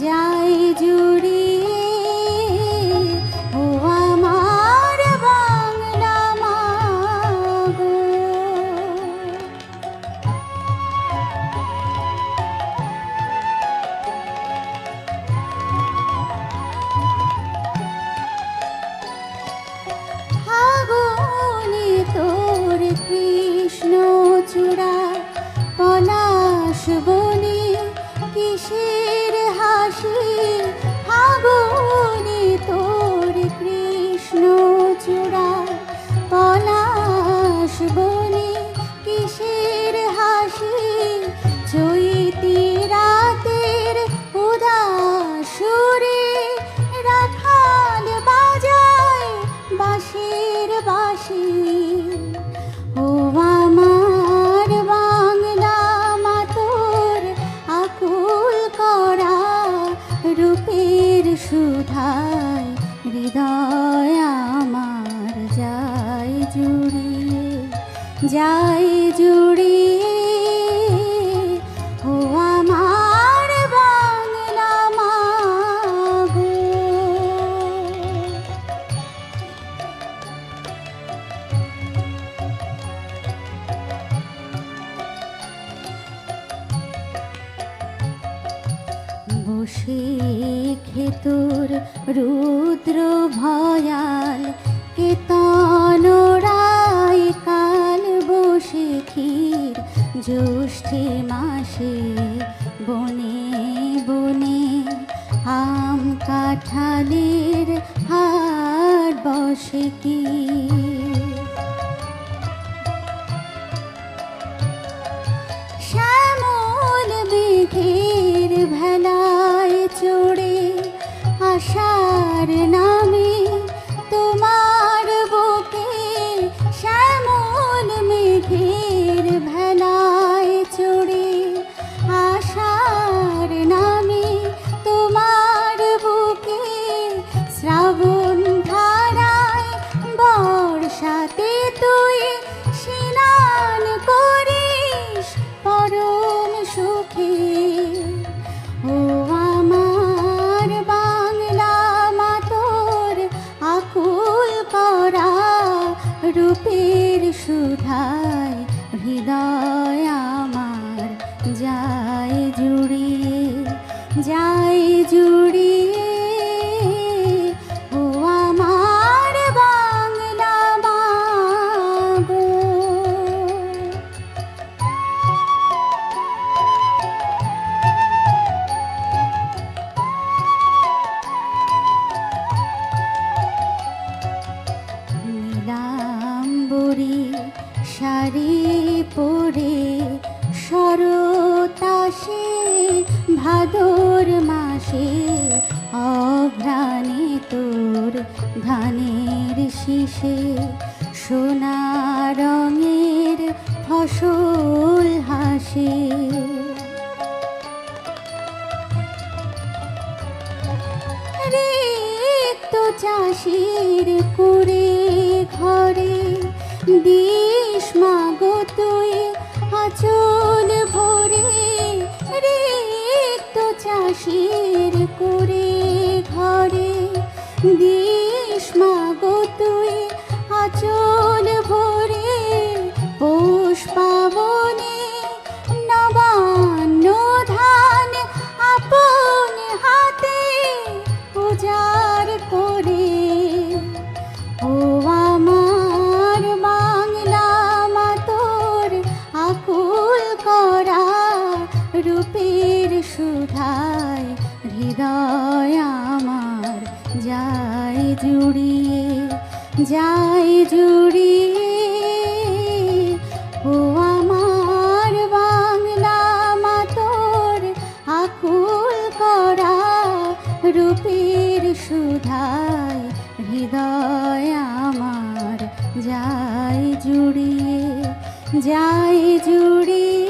যায় জুড়ে ও আমার বাংলা মা তোর কৃষ্ণ চূড়া পলাশ বনে কিসের হাসি সুধায় হৃদয় আমার যায় জুড়িয়ে যায় বসে খেতুর রুদ্র ভয়াল। কেতন রায় কাল বসে ক্ষীর। জ্যৈষ্ঠী মাসে বনে বনে আম কাঁঠালের হাট বসে কি চড়ে আশার নামে সুধায় হৃদয় নীলাম্বরী শাড়ি পরে শরতাসে ভাদর মাসে, অঘ্রাণে তোর ধানের শীষে সোনা রঙের ফসল হাসে। রিক্ত চাষির করে চাষির করে ঘরে। দিস মাগো তুই আচল ভরে, পৌষ পাবনে নবান্ন ধান আপন হাতে উজাড় করে। ও আমার বাংলা মাতোর, আকুল করা রূপের সুধায় হৃদয় আমার যায় জুড়িয়ে যায় জুড়িয়ে, ও আমার বাংলা মাতোর, আকুল করা রূপের সুধায় হৃদয় আমার যায় জুড়িয়ে যায় জুড়িয়ে